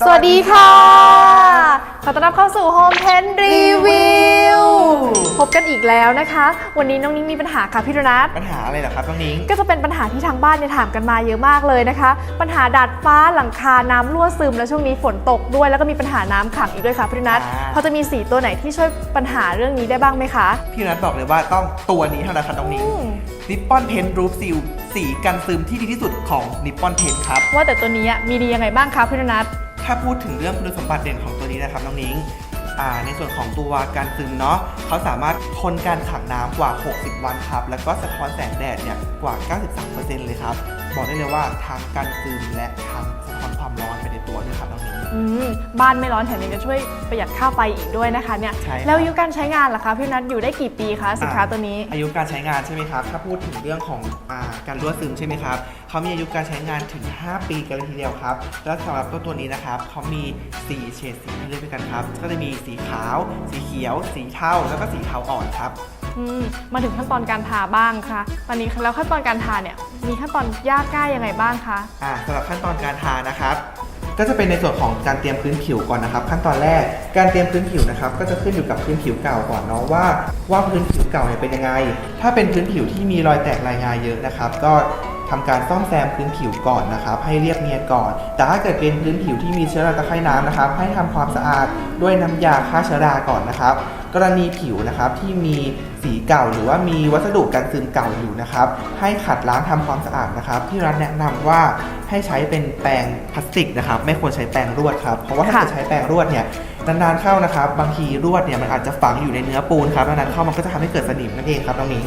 สวัสดีค่ะ ขอต้อนรับเข้าสู่ Home 10 Review พบกันอีกแล้วนะคะ วันนี้น้องนิ้งมีปัญหาค่ะพี่โดนัทปัญหาอะไรเหรอครับน้องนิ้งก็จะเป็นปัญหาที่ทางบ้านเนี่ยถามกันมาเยอะมากเลยนะคะ ปัญหาดาดฟ้าหลังคาน้ำรั่วซึม และช่วงนี้ฝนตกด้วยแล้วก็มีปัญหาน้ำขังอีกด้วยค่ะพี่โดนัทอ่าพอจะมีสีตัวไหนที่ช่วยปัญหาเรื่องนี้ได้บ้างไหมคะ พี่นัทบอกเลยว่าต้องตัวนี้เท่านั้นครับน้องนิ้งอืมนิปปอนเพนรูฟซิลสีกันซึมที่ดีที่สุดของนิปปอนเพนครับว่าแต่ตัวนี้อะมีดียังไงบ้างคะพี่โดนัท ถ้าพูดถึงเรื่องคุณสมบัติเด่นของตัวนี้นะครับน้องนิ้งในส่วนของตัวการซึมเนาะเขาสามารถทนการขังน้ำกว่า 60 วันครับ แล้วก็สะท้อนแสงแดดเนี่ยกว่า 93%เลยครับ บอกได้เลยว่าทั้งการซึมและทั้งสะท้อนความร้อนไปในตัวด้วยครับน้องนิ้ง อืมบ้านไม่ร้อนแถมยังจะช่วยประหยัดค่าไฟอีกด้วยนะคะเนี่ยใช่ครับ แล้วอายุการใช้งานล่ะคะพี่โดนัทอยู่ได้กี่ปีคะสินค้าตัวนี้ อายุการใช้งานใช่ไหมครับ ถ้าพูดถึงเรื่องของอาการรั่วซึมใช่ไหมครับเขามีอายุการใช้งานถึง 5 ปีกันเลยทีเดียวครับ แล้วสำหรับตัวตัวนี้นะครับเขามี 4 เฉดสีให้เลือกด้วยกันครับ ก็จะมีสีขาว สีเขียว สีเทาแล้วก็สีเทาอ่อนครับ อืมมาถึงขั้นตอนการทาบ้างค่ะตอนนี้แล้วขั้นตอนการทาเนี่ยมีขั้นตอนยากง่ายยังไงบ้างคะอ่าสำหรับขั้นตอนการทานะครับ ก็จะเป็นในส่วนของการเตรียมพื้นผิวก่อนนะครับ ขั้นตอนแรกการเตรียมพื้นผิวนะครับ ก็จะขึ้นอยู่กับพื้นผิวเก่าก่อนเนาะว่า ว่าพื้นผิวเก่าเนี่ยเป็นยังไง ถ้าเป็นพื้นผิวที่มีรอยแตกรายงานเยอะนะครับ ก็ ทำการซ่อมแซมพื้นผิวก่อนนะครับให้เรียบเนียนก่อน แต่ถ้าเกิดเป็นพื้นผิวที่มีเชื้อราตะไคร่น้ำนะครับ ให้ทำความสะอาดด้วยน้ำยาฆ่าเชื้อราก่อนนะครับ กรณีผิวนะครับที่มีสีเก่าหรือว่ามีวัสดุกันซึมเก่าอยู่นะครับ ให้ขัดล้างทำความสะอาดนะครับ ที่ร้านแนะนำว่าให้ใช้เป็นแปรงพลาสติกนะครับ ไม่ควรใช้แปรงรวดครับเพราะว่าถ้าค่ะเกิดใช้แปรงรวดเนี่ยนานๆเข้านะครับ บางทีรวดเนี่ยมันอาจจะฝังอยู่ในเนื้อปูนครับนานๆเข้ามันก็จะทำให้เกิดสนิมนั่นเองครับน้องนิ้ง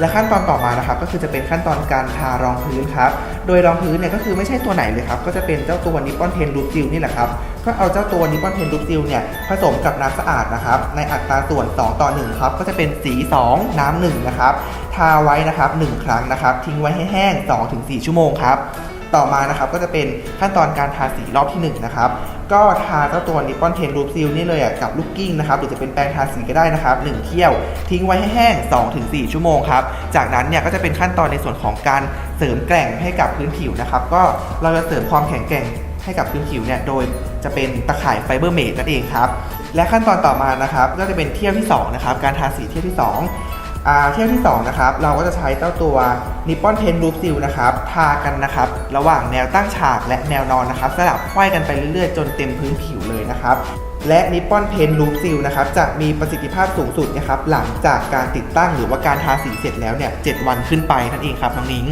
และขั้นตอนต่อมานะครับก็คือจะเป็นขั้นตอนการทารองพื้นครับ โดยรองพื้นเนี่ยก็คือไม่ใช่ตัวไหนเลยครับ ก็จะเป็นเจ้าตัวนิปปอนเทนรูปซิลนี่แหละครับ ก็เอาเจ้าตัวนิปปอนเทนรูปซิลเนี่ยผสมกับน้ำสะอาดนะครับ ในอัตราส่วน 2 ต่อ 1 ครับ ก็จะเป็นสี 2 น้ำ1นะครับ ทาไว้นะครับ 1 ครั้งนะครับ ทิ้งไว้ให้แห้ง 2-4 ชั่วโมงครับ ต่อมานะครับก็จะเป็นขั้นตอนการทาสีรอบที่1นะครับก็ทาเจ้าตัวนิปปอนเทนรูปซิลนี่เลยกับลูกกิ้งนะครับหรือจะเป็นแปรงทาสีก็ได้นะครับ1เที่ยวทิ้งไว้ให้แห้ง 2-4 ชั่วโมงครับจากนั้นเนี่ยก็จะเป็นขั้นตอนในส่วนของการเสริมแกร่งให้กับพื้นผิวนะครับก็เราจะเสริมความแข็งแกร่งให้กับพื้นผิวเนี่ยโดยจะเป็นตะข่ายไฟเบอร์เมดนั่นเองครับและขั้นตอนต่อมานะครับก็จะเป็นเที่ยวที่สองนะครับการทาสีเที่ยวที่สอง เที่ยวที่ 2 นะครับ เราก็จะใช้เจ้าตัวนิปปอนเทนรูปซิลนะครับ ทากันนะครับ ระหว่างแนวตั้งฉากและแนวนอนนะครับ สลับควายกันไปเรื่อยๆ จนเต็มพื้นผิวเลยนะครับและนิปปอนเพนลูปซิลนะครับจะมีประสิทธิภาพสูงสุดนะครับหลังจากการติดตั้งหรือว่าการทาสีเสร็จแล้วเนี่ยเวันขึ้นไปนั่นเองครับน้องนิ้ง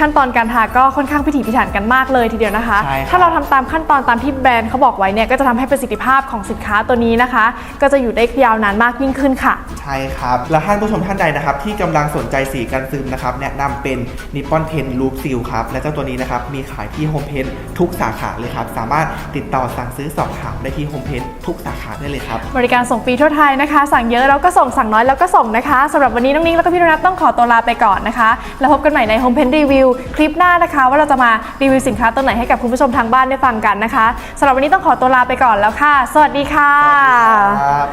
ขั้นตอนการทาก็ค่อนข้างพิถีพิถันกันมากเลยทีเดียวนะคะ ใช่ครับ ถ้าเราทำตามขั้นตอนตามที่แบรนด์เขาบอกไว้เนี่ยก็จะทำให้ประสิทธิภาพของสินค้าตัวนี้นะคะ ก็จะอยู่ได้ยาวนานมากยิ่งขึ้นค่ะ ใช่ครับ และท่านผู้ชมท่านใดนะครับ ที่กำลังสนใจสีกันซึมนะครับ แนะนำเป็นนิปปอนเพนรูปซิลครับ และเจ้าตัวนี้นะครับ มีขายที่โฮมเพนทุกสาขาเลยครับ สามารถติดต่อสั่งซื้อสอบถามได้ที่โฮมเพนทุกสาขาได้เลยครับ บริการส่งฟรีทั่วไทยนะคะ สั่งเยอะเราก็ส่งสั่งน้อยเราก็ส่งนะคะสำหรับวันนี้น้องนิ้งแล้วก็พี่โดนัทต้องขอตัวลาไปก่อนนะคะ แล้วพบกันใหม่ใน Home Pen Review คลิปหน้านะคะ ว่าเราจะมารีวิวสินค้าตัวไหนให้กับคุณผู้ชมทางบ้านได้ฟังกันนะคะสำหรับวันนี้ต้องขอตัวลาไปก่อนแล้วค่ะ สวัสดีค่ะครับ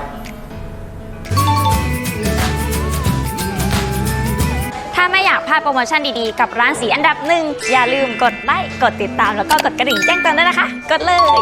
ถ้าไม่อยากพลาดโปรโมชั่นดีๆ กับร้านสีอันดับหนึ่งอย่าลืมกดไลค์กดติดตามแล้วก็กดกระดิ่งแจ้งเตือนด้วยนะคะ กดเลย